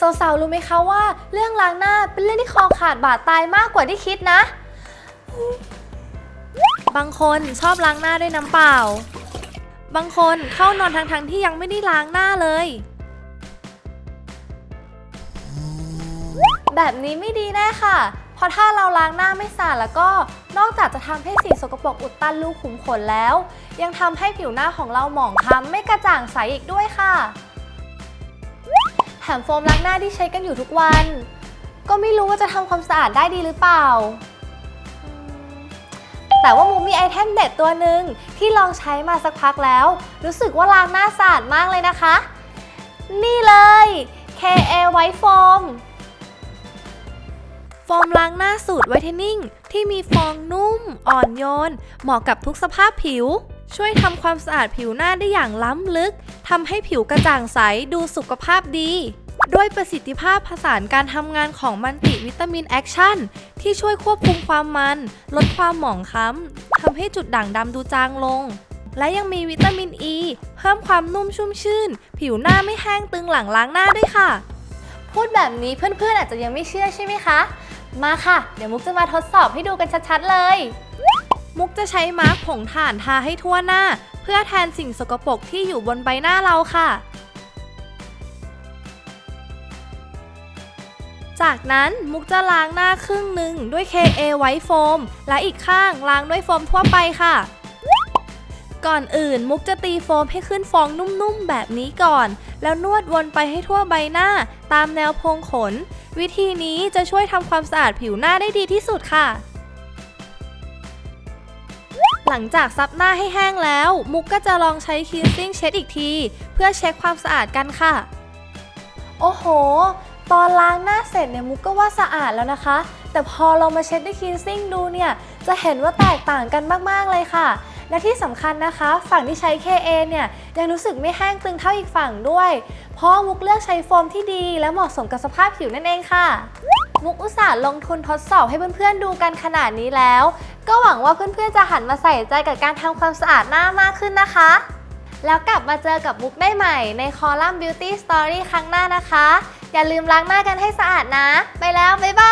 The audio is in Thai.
สาวๆรู้ไหมคะว่าเรื่องล้างหน้าเป็นเรื่องที่คอขาดบาดตายมากกว่าที่คิดนะ บางคนชอบล้างหน้าด้วยน้ำเปล่า บางคนเข้านอนทั้งๆที่ยังไม่ได้ล้างหน้าเลย แบบนี้ไม่ดีแน่ค่ะ เพราะถ้าเราล้างหน้าไม่สะอาดแล้วก็นอกจากจะทำให้สิ่งสกปรกอุดตันรูขุมขนแล้ว ยังทำให้ผิวหน้าของเราหมองคล้ำไม่กระจ่างใสอีกด้วยค่ะ แถมโฟมล้างหน้าที่ใช้กันอยู่ทุกวัน ก็ไม่รู้ว่าจะทำความสะอาดได้ดีหรือเปล่า แต่ว่ามูมีไอเทมเด็ดตัวหนึ่งที่ลองใช้มาสักพักแล้ว รู้สึกว่าล้างหน้าสะอาดมากเลยนะคะ นี่เลย KA White Foam โฟมล้างหน้าสูตรไวท์เทนนิ่งที่มีฟองนุ่ม อ่อนโยน เหมาะกับทุกสภาพผิว ช่วยทำความสะอาดผิวหน้าได้อย่างล้ำลึกทำให้ผิวกระจ่างใสดูสุขภาพดี ด้วยประสิทธิภาพผสานการทำงานของมันติวิตามินแอคชั่น ที่ช่วยควบคุมความมัน ลดความหมองคล้ำทำให้จุดด่างดำดูจางลง และยังมีวิตามินอ e, ีเพิ่มความนุ่มชุ่มชื่น ผิวหน้าไม่แห้งตึงหลังล้างหน้าด้วยค่ะ พูดแบบนี้เพื่อนๆอาจจะยังไม่เชื่อใช่ไหมคะ มาค่ะ เดี๋ยวมุกจะมาทดสอบให้ดูกันชัดๆเลย มุกจะใช้มาร์กผงถ่านทาให้ทั่วหน้า เพื่อแทนสิ่งสกปรกที่อยู่บนใบหน้าเราค่ะ จากนั้นมุกจะล้างหน้าครึ่งหนึ่งด้วย KA ไวท์โฟม และอีกข้างล้างด้วยโฟมทั่วไปค่ะ ก่อนอื่นมุกจะตีโฟมให้ขึ้นฟองนุ่มๆแบบนี้ก่อน แล้วนวดวนไปให้ทั่วใบหน้า ตามแนวโพรงขน วิธีนี้จะช่วยทำความสะอาดผิวหน้าได้ดีที่สุดค่ะ หลังจากซับหน้าให้แห้งแล้ว มุกก็จะลองใช้คีนซิ่งเช็ดอีกที เพื่อเช็คความสะอาดกันค่ะ โอ้โห ตอนล้างหน้าเสร็จเนี่ยมุกก็ว่าสะอาดแล้วนะคะ แต่พอเรามาเช็ดด้วยคีนซิ่งดูเนี่ย จะเห็นว่าแตกต่างกันมากๆเลยค่ะ และที่สำคัญนะคะ ฝั่งที่ใช้ KA เนี่ยยังรู้สึกไม่แห้งตึงเท่าอีกฝั่งด้วย เพราะมุกเลือกใช้โฟมที่ดีและเหมาะสมกับสภาพผิวนั่นเองค่ะมุกอุตส่าห์ลงทุนทดสอบให้เพื่อนๆดูกันขนาดนี้แล้ว ก็หวังว่าเพื่อนๆจะหันมาใส่ใจกับการทำความสะอาดหน้ามากขึ้นนะคะ แล้วกลับมาเจอกับมุกได้ใหม่ในคอลัมน์ Beauty Story ครั้งหน้านะคะ อย่าลืมล้างหน้ากันให้สะอาดนะ ไปแล้ว บ๊ายบาย